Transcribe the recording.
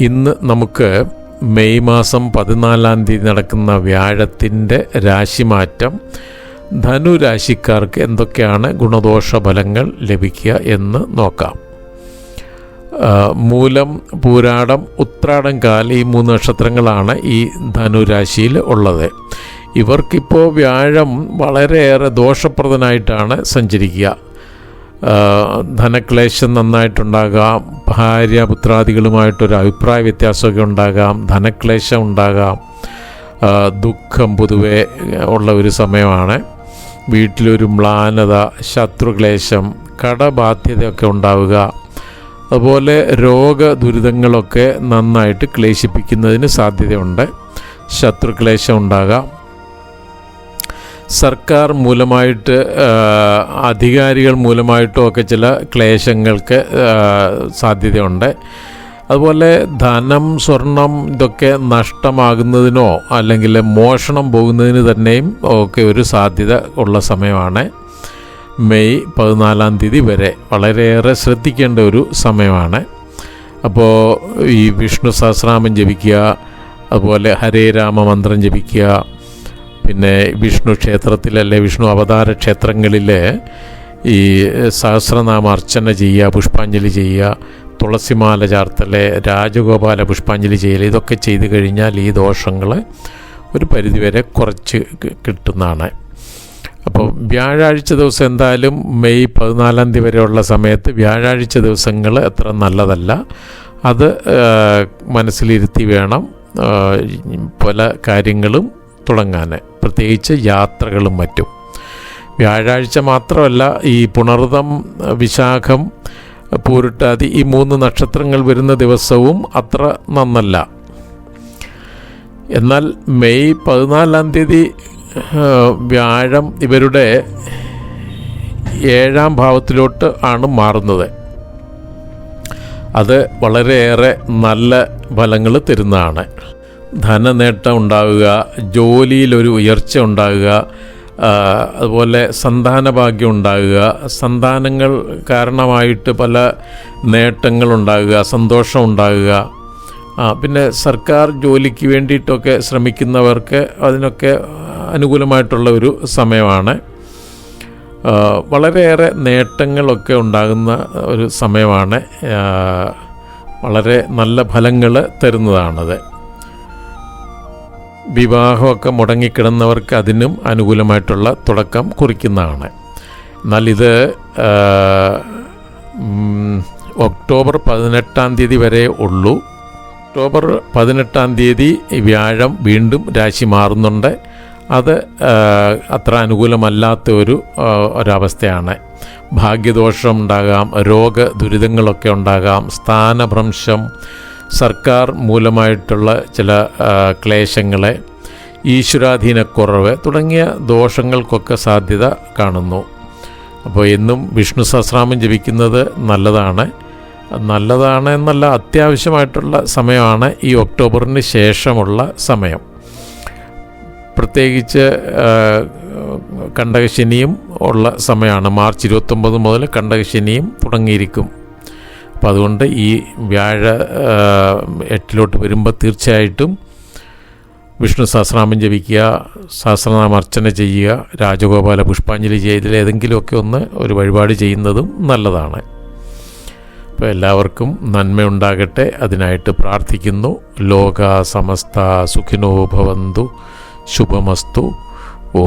ഇന്ന് നമുക്ക് മെയ് മാസം പതിനാലാം തീയതി നടക്കുന്ന വ്യാഴത്തിന്റെ രാശിമാറ്റം ധനുരാശിക്കാർക്ക് എന്തൊക്കെയാണ് ഗുണദോഷ ഫലങ്ങൾ ലഭിക്കുക എന്ന് നോക്കാം. മൂലം പൂരാടം ഉത്രാടം കാൽ ഈ മൂന്ന് നക്ഷത്രങ്ങളാണ് ഈ ധനുരാശിയിൽ ഉള്ളത്. ഇവർക്കിപ്പോൾ വ്യാഴം വളരെയേറെ ദോഷപ്രദനായിട്ടാണ് സഞ്ചരിക്കുക. ധനക്ലേശം നന്നായിട്ടുണ്ടാകാം ഭാര്യ പുത്രാദികളുമായിട്ടൊരു അഭിപ്രായ വ്യത്യാസമൊക്കെ ഉണ്ടാകാം ധനക്ലേശം ഉണ്ടാകാം ദുഃഖം പൊതുവെ ഉള്ള ഒരു സമയമാണ്. വീട്ടിലൊരു മ്ലാനത ശത്രുക്ലേശം കടബാധ്യതയൊക്കെ ഉണ്ടാവുക. അതുപോലെ രോഗ ദുരിതങ്ങളൊക്കെ നന്നായിട്ട് ക്ലേശിപ്പിക്കുന്നതിന് സാധ്യതയുണ്ട്. ശത്രുക്ലേശം ഉണ്ടാകാം. സർക്കാർ മൂലമായിട്ട് അധികാരികൾ മൂലമായിട്ടും ഒക്കെ ചില ക്ലേശങ്ങൾക്ക് സാധ്യതയുണ്ട്. അതുപോലെ ധനം സ്വർണം ഇതൊക്കെ നഷ്ടമാകുന്നതിനോ അല്ലെങ്കിൽ മോഷണം പോകുന്നതിന് തന്നെയും ഒക്കെ ഒരു സാധ്യത ഉള്ള സമയമാണ്. മെയ് പതിനാലാം തീയതി വരെ വളരെയേറെ ശ്രദ്ധിക്കേണ്ട ഒരു സമയമാണ്. അപ്പോൾ ഈ വിഷ്ണു സഹസ്രാമം ജപിക്കുക അതുപോലെ ഹരേ രാമ മന്ത്രം ജപിക്കുക പിന്നെ വിഷ്ണു ക്ഷേത്രത്തിലല്ലേ വിഷ്ണു അവതാര ക്ഷേത്രങ്ങളിൽ ഈ സഹസ്രനാമ അർച്ചന ചെയ്യുക പുഷ്പാഞ്ജലി ചെയ്യുക തുളസിമാല ചാർത്തൽ രാജഗോപാല പുഷ്പാഞ്ജലി ചെയ്യൽ ഇതൊക്കെ ചെയ്തു കഴിഞ്ഞാൽ ഈ ദോഷങ്ങൾ ഒരു പരിധിവരെ കുറച്ച് കിട്ടുന്നതാണ്. അപ്പോൾ വ്യാഴാഴ്ച ദിവസം എന്തായാലും മെയ് പതിനാലാം തീയതി വരെയുള്ള സമയത്ത് വ്യാഴാഴ്ച ദിവസങ്ങൾ അത്ര നല്ലതല്ല. അത് മനസ്സിലിരുത്തി വേണം പല കാര്യങ്ങളും തുടങ്ങാൻ പ്രത്യേകിച്ച് യാത്രകളും മറ്റും. വ്യാഴാഴ്ച മാത്രമല്ല ഈ പുണർതം വിശാഖം പൂരിട്ടാതി ഈ മൂന്ന് നക്ഷത്രങ്ങൾ വരുന്ന ദിവസവും അത്ര നന്നല്ല. എന്നാൽ മെയ് പതിനാലാം തീയതി വ്യാഴം ഇവരുടെ ഏഴാം ഭാവത്തിലോട്ട് ആണ് മാറുന്നത്. അത് വളരെയേറെ നല്ല ഫലങ്ങൾ തരുന്നതാണ്. ധനനേട്ടം ഉണ്ടാകുക ജോലിയിലൊരു ഉയർച്ച ഉണ്ടാകുക അതുപോലെ സന്താനഭാഗ്യം ഉണ്ടാകുക സന്താനങ്ങൾ കാരണമായിട്ട് പല നേട്ടങ്ങൾ നേട്ടങ്ങളുണ്ടാകുക സന്തോഷം ഉണ്ടാകുക പിന്നെ സർക്കാർ ജോലിക്ക് വേണ്ടിയിട്ടൊക്കെ ശ്രമിക്കുന്നവർക്ക് അതിനൊക്കെ അനുകൂലമായിട്ടുള്ള ഒരു സമയമാണ്. വളരെയേറെ നേട്ടങ്ങളൊക്കെ ഉണ്ടാകുന്ന ഒരു സമയമാണ്. വളരെ നല്ല ഫലങ്ങൾ തരുന്നതാണത്. വിവാഹമൊക്കെ മുടങ്ങിക്കിടന്നവർക്ക് അതിനും അനുകൂലമായിട്ടുള്ള തുടക്കം കുറിക്കുന്നതാണ്. എന്നാൽ ഇത് ഒക്ടോബർ പതിനെട്ടാം തീയതി വരെ ഉള്ളൂ. ഒക്ടോബർ പതിനെട്ടാം തീയതി വ്യാഴം വീണ്ടും രാശി മാറുന്നുണ്ട്. അത് അത്ര അനുകൂലമല്ലാത്ത ഒരു ഒരവസ്ഥയാണ്. ഭാഗ്യദോഷം ഉണ്ടാകാം രോഗ ദുരിതങ്ങളൊക്കെ ഉണ്ടാകാം സ്ഥാനഭ്രംശം സർക്കാർ മൂലമായിട്ടുള്ള ചില ക്ലേശങ്ങളെ ഈശ്വരാധീനക്കുറവ് തുടങ്ങിയ ദോഷങ്ങൾക്കൊക്കെ സാധ്യത കാണുന്നു. അപ്പോൾ എന്നും വിഷ്ണു സഹസ്രാമം ജപിക്കുന്നത് നല്ലതാണ്. നല്ലതാണ് എന്നല്ല അത്യാവശ്യമായിട്ടുള്ള സമയമാണ് ഈ ഒക്ടോബറിന് ശേഷമുള്ള സമയം. പ്രത്യേകിച്ച് കണ്ടകശനിയും ഉള്ള സമയമാണ്. മാർച്ച് ഇരുപത്തൊമ്പത് മുതൽ കണ്ടകശനിയും തുടങ്ങിയിരിക്കും. അപ്പോൾ അതുകൊണ്ട് ഈ വ്യാഴ എട്ടിലോട്ട് വരുമ്പോൾ തീർച്ചയായിട്ടും വിഷ്ണു സഹസ്രനാമം ജപിക്കുക സഹസ്രനാമ അർച്ചന ചെയ്യുക രാജഗോപാല പുഷ്പാഞ്ജലി ചെയ്തതിൽ ഏതെങ്കിലുമൊക്കെ ഒന്ന് ഒരു വഴിപാട് ചെയ്യുന്നതും നല്ലതാണ്. അപ്പോൾ എല്ലാവർക്കും നന്മയുണ്ടാകട്ടെ അതിനായിട്ട് പ്രാർത്ഥിക്കുന്നു. ലോക സമസ്ത സുഖിനോ ഭവന്തു. ശുഭമസ്തു. ഓ